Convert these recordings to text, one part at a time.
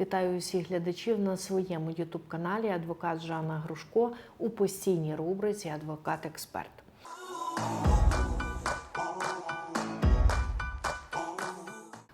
Вітаю усіх глядачів на своєму ютуб-каналі Адвокат Жанна Грушко у постійній рубриці Адвокат-експерт.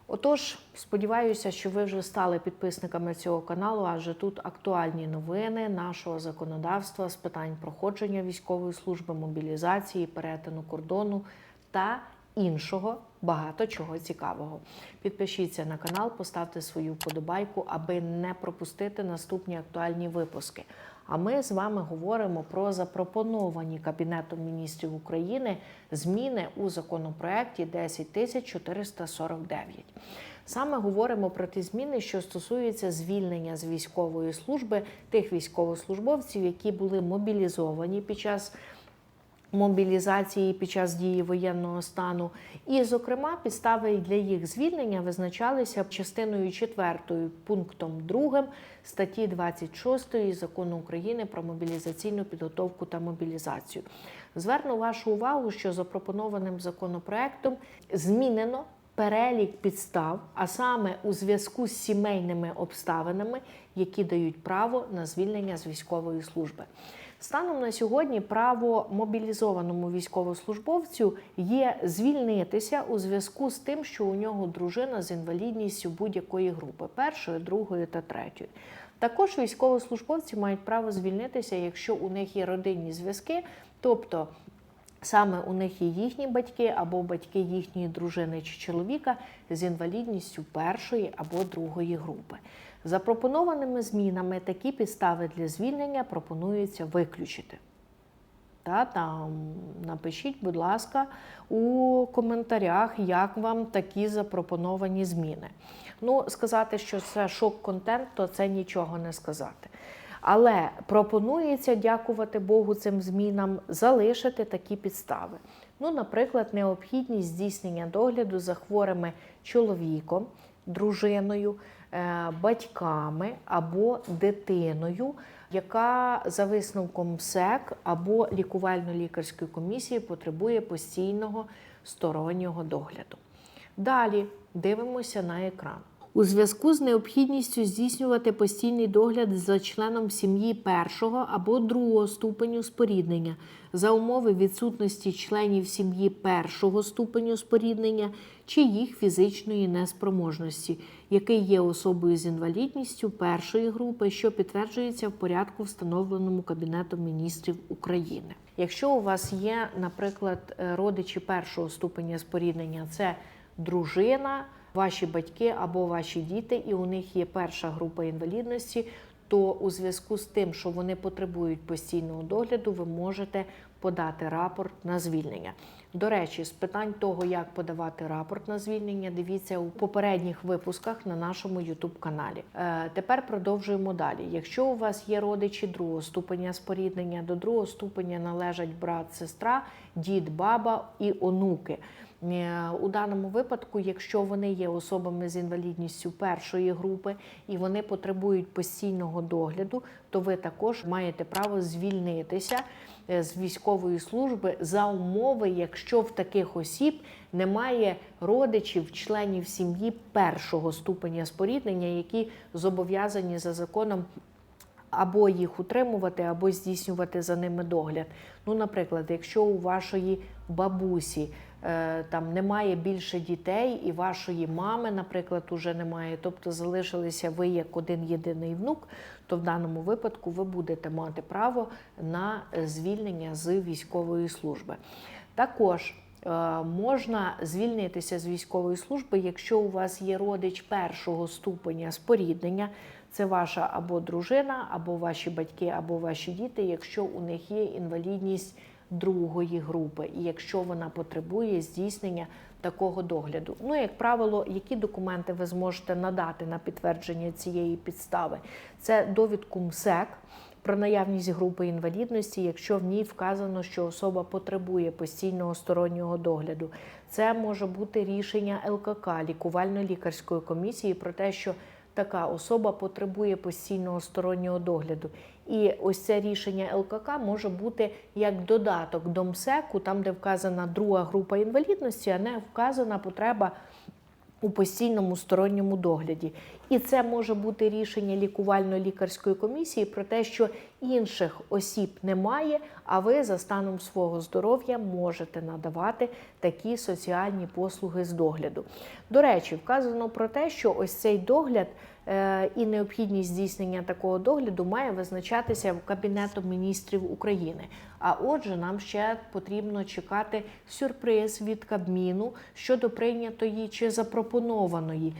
Отож, сподіваюся, що ви вже стали підписниками цього каналу, адже тут актуальні новини нашого законодавства з питань проходження військової служби, мобілізації, перетину кордону та іншого багато чого цікавого. Підпишіться на канал, поставте свою вподобайку, аби не пропустити наступні актуальні випуски. А ми з вами говоримо про запропоновані Кабінетом міністрів України зміни у законопроекті 10449. Саме говоримо про ті зміни, що стосуються звільнення з військової служби тих військовослужбовців, які були мобілізовані під час мобілізації під час дії воєнного стану. І, зокрема, підстави для їх звільнення визначалися частиною 4 пунктом 2 статті 26 закону України про мобілізаційну підготовку та мобілізацію. Зверну вашу увагу, що запропонованим законопроектом змінено. Перелік підстав, а саме у зв'язку з сімейними обставинами, які дають право на звільнення з військової служби. Станом на сьогодні право мобілізованому військовослужбовцю є звільнитися у зв'язку з тим, що у нього дружина з інвалідністю будь-якої групи першої, другої та третьої. Також військовослужбовці мають право звільнитися, якщо у них є родинні зв'язки, тобто Саме у них є їхні батьки або батьки їхньої дружини чи чоловіка з інвалідністю першої або другої групи. Запропонованими змінами такі підстави для звільнення пропонується виключити. Та, там, Напишіть, будь ласка, у коментарях, як вам такі запропоновані зміни. Ну, сказати, що це шок-контент, то це нічого не сказати. Але пропонується, дякувати Богу, цим змінам залишити такі підстави. Ну, наприклад, необхідність здійснення догляду за хворими чоловіком, дружиною, е, батьками або дитиною, яка за висновком МСЕК або лікувально-лікарської комісії потребує постійного стороннього догляду. Далі дивимося на екран. У зв'язку з необхідністю здійснювати постійний догляд за членом сім'ї першого або другого ступеню споріднення за умови відсутності членів сім'ї першого ступеню споріднення чи їх фізичної неспроможності, який є особою з інвалідністю першої групи, що підтверджується в порядку, встановленому Кабінетом міністрів України. Якщо у вас є, наприклад, родичі першого ступеня споріднення, це дружина ваші батьки або ваші діти, і у них є перша група інвалідності, то у зв'язку з тим, що вони потребують постійного догляду, ви можете подати рапорт на звільнення. До речі, з питань того, як подавати рапорт на звільнення, дивіться у попередніх випусках на нашому youtube каналі. Е, тепер продовжуємо далі. Якщо у вас є родичі другого ступеня споріднення, до другого ступеня належать брат, сестра, дід, баба і онуки. У даному випадку, якщо вони є особами з інвалідністю першої групи і вони потребують постійного догляду, то ви також маєте право звільнитися е, з військової служби за умови, якщо в таких осіб немає родичів, членів сім'ї першого ступеня споріднення, які зобов'язані за законом. Або їх утримувати, або здійснювати за ними догляд. Ну, наприклад, якщо у вашої бабусі там немає більше дітей, і вашої мами, наприклад, уже немає, тобто залишилися ви як один єдиний внук, то в даному випадку ви будете мати право на звільнення з військової служби. Також е, Можна звільнитися з військової служби, якщо у вас є родич першого ступеня споріднення, це ваша або дружина, або ваші батьки, або ваші діти, якщо у них є інвалідність другої групи, і якщо вона потребує здійснення такого догляду. Ну, як правило, які документи ви зможете надати на підтвердження цієї підстави? Це довідку МСЕК. Про наявність групи інвалідності, якщо в ній вказано, що особа потребує постійного стороннього догляду, це може бути рішення ЛКК лікувально-лікарської комісії про те, що така особа потребує постійного стороннього догляду. І ось це рішення ЛКК може бути як додаток до МСЕКу, там де вказана друга група інвалідності, а не вказана потреба у постійному сторонньому догляді. І це може бути рішення лікувально-лікарської комісії про те, що інших осіб немає, а ви за станом свого здоров'я можете надавати такі соціальні послуги з догляду. До речі, вказано про те, що ось цей догляд е, і необхідність здійснення такого догляду має визначатися Кабінетом міністрів України. А отже, нам ще потрібно чекати сюрприз від Кабміну щодо прийнятої чи запропонованої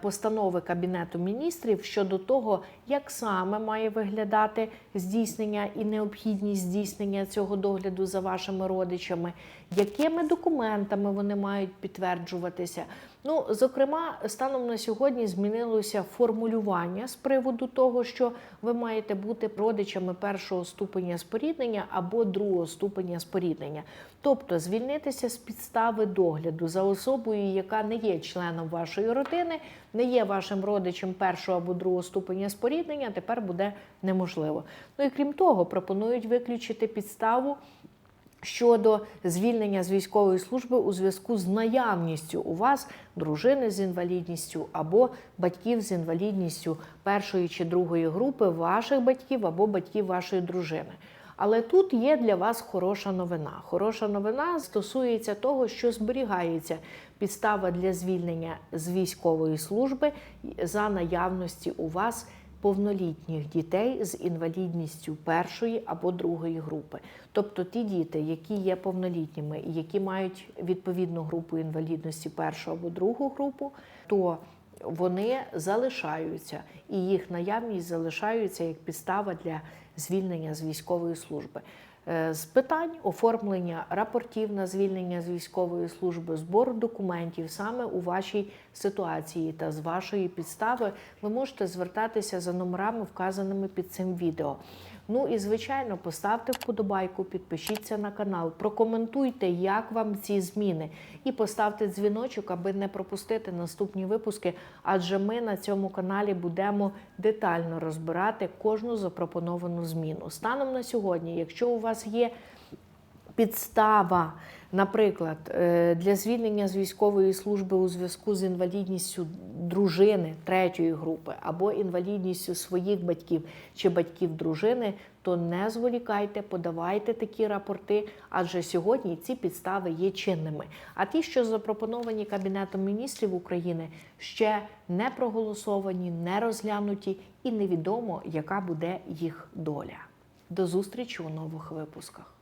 постанови Кабінету міністрів щодо того, як саме має виглядати здійснення і необхідність здійснення цього догляду за вашими родичами, якими документами вони мають підтверджуватися. Ну, зокрема, станом на сьогодні змінилося формулювання з приводу того, що ви маєте бути родичами першого ступеня споріднення або другого ступеня споріднення, тобто звільнитися з підстави догляду за особою, яка не є членом вашої родини, не є вашим родичем першого або другого ступеня споріднення, тепер буде неможливо. Ну і крім того, пропонують виключити підставу щодо звільнення з військової служби у зв'язку з наявністю у вас дружини з інвалідністю або батьків з інвалідністю першої чи другої групи, ваших батьків або батьків вашої дружини. Але тут є для вас хороша новина. Хороша новина стосується того, що зберігається підстава для звільнення з військової служби за наявності у вас повнолітніх дітей з інвалідністю першої або другої групи. Тобто ті діти, які є повнолітніми і які мають відповідну групу інвалідності першу або другу групу, то вони залишаються, і їх наявність залишаються як підстава для звільнення з військової служби. Е, З питань оформлення рапортів на звільнення з військової служби, збору документів саме у вашій ситуації та з вашої підстави ви можете звертатися за номерами, вказаними під цим відео. Ну і звичайно, поставте вподобайку, підпишіться на канал, прокоментуйте, як вам ці зміни, і поставте дзвіночок, аби не пропустити наступні випуски. Адже ми на цьому каналі будемо детально розбирати кожну запропоновану зміну. Станом на сьогодні, якщо у вас є підстава, наприклад, е, для звільнення з військової служби у зв'язку з інвалідністю дружини третьої групи або інвалідністю своїх батьків чи батьків дружини, то не зволікайте, подавайте такі рапорти, адже сьогодні ці підстави є чинними. А ті, що запропоновані Кабінетом міністрів України, ще не проголосовані, не розглянуті, і невідомо, яка буде їх доля. До зустрічі у нових випусках.